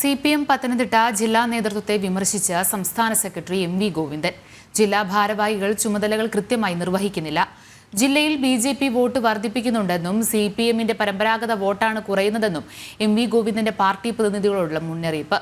C P M Pathanamthitta ജില്ലാ നേതൃത്വത്തെ വിമർശിച്ച് സംസ്ഥാന സെക്രട്ടറി എം വി ഗോവിന്ദൻ. ജില്ലാ ഭാരവാഹികൾ ചുമതലകൾ കൃത്യമായി നിർവഹിക്കുന്നില്ല. ജില്ലയിൽ ബി ജെ പി വോട്ട് വർദ്ധിപ്പിക്കുന്നുണ്ടെന്നും സി പി എമ്മിന്റെ പരമ്പരാഗത വോട്ടാണ് കുറയുന്നതെന്നും എം വി ഗോവിന്ദന്റെ പാർട്ടി പ്രതിനിധികളോടുള്ള മുന്നറിയിപ്പ്.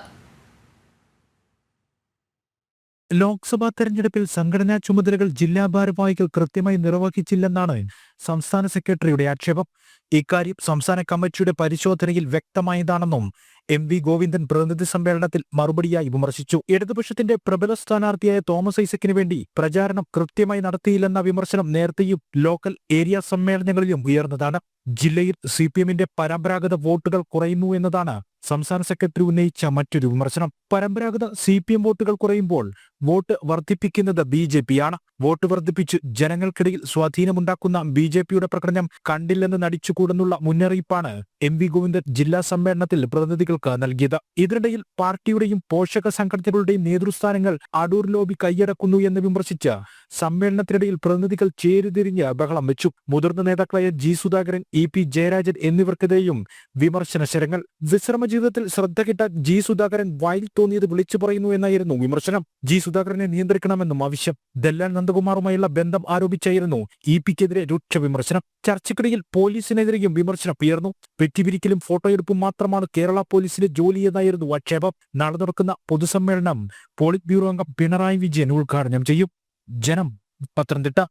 ലോക്സഭാ തെരഞ്ഞെടുപ്പിൽ സംഘടനാ ചുമതലകൾ ജില്ലാ ഭാരവാഹികൾ കൃത്യമായി നിർവഹിച്ചില്ലെന്നാണ് സംസ്ഥാന സെക്രട്ടറിയുടെ ആക്ഷേപം. ഇക്കാര്യം സംസ്ഥാന കമ്മിറ്റിയുടെ പരിശോധനയിൽ വ്യക്തമായതാണെന്നും എം വി ഗോവിന്ദൻ പ്രതിനിധി സമ്മേളനത്തിൽ മറുപടിയായി വിമർശിച്ചു. ഇടതുപക്ഷത്തിന്റെ പ്രബല സ്ഥാനാർത്ഥിയായ തോമസ് ഐസക്കിന് വേണ്ടി പ്രചാരണം കൃത്യമായി നടത്തിയില്ലെന്ന വിമർശനം നേരത്തെയും ലോക്കൽ ഏരിയ സമ്മേളനങ്ങളിലും ഉയർന്നതാണ്. ജില്ലയിൽ സി പി എമ്മിന്റെ പരമ്പരാഗത വോട്ടുകൾ കുറയുന്നു എന്നതാണ് സംസ്ഥാന സെക്രട്ടറി ഉന്നയിച്ച മറ്റൊരു വിമർശനം. പരമ്പരാഗത സി പി എം വോട്ടുകൾ കുറയുമ്പോൾ വോട്ട് വർദ്ധിപ്പിക്കുന്നത് ബി ജെ പിയാണ് വോട്ട് വർദ്ധിപ്പിച്ച് ജനങ്ങൾക്കിടയിൽ സ്വാധീനമുണ്ടാക്കുന്ന ബി ജെ പിയുടെ പ്രകടനം കണ്ടില്ലെന്ന് നടിച്ചുകൂടെന്നുള്ള മുന്നറിയിപ്പാണ് എം വി ഗോവിന്ദൻ ജില്ലാ സമ്മേളനത്തിൽ പ്രതിനിധികൾക്ക് നൽകിയത്. ഇതിനിടയിൽ പാർട്ടിയുടെയും പോഷക സംഘടനകളുടെയും നേതൃസ്ഥാനങ്ങൾ അടൂർ ലോബി കൈയടക്കുന്നു എന്ന് വിമർശിച്ച് സമ്മേളനത്തിനിടയിൽ പ്രതിനിധികൾ ചേരുതിരിഞ്ഞ് ബഹളം വെച്ചു. മുതിർന്ന നേതാക്കളായ G Sudhakaran E P Jayarajan എന്നിവർക്കെതിരെയും വിമർശന ശരങ്ങൾ വിശ്രമ ജീവിതത്തിൽ ശ്രദ്ധ കിട്ടാൻ ജി സുധാകരൻ വായിൽ തോന്നിയത് വിളിച്ചു പറയുന്നു എന്നായിരുന്നു വിമർശനം. ജി സുധാകരനെ നിയന്ത്രിക്കണമെന്നും ആവശ്യം. ദല്ലാൽ നന്ദകുമാറുമായുള്ള ബന്ധം ആരോപിച്ചായിരുന്നു ഇ പിക്കെതിരെ രൂക്ഷ വിമർശനം. ചർച്ചയ്ക്കിടയിൽ പോലീസിനെതിരെയും വിമർശനം ഉയർന്നു. വെട്ടിപിരിക്കലും ഫോട്ടോയെടുപ്പും മാത്രമാണ് കേരള പോലീസിന്റെ ജോലിയെന്നായിരുന്നു ആക്ഷേപം. നാളെ നടക്കുന്ന പൊതുസമ്മേളനം പോളിറ്റ് ബ്യൂറോ അംഗം പിണറായി വിജയൻ ഉദ്ഘാടനം ചെയ്യും. ജനം പത്തനംതിട്ട.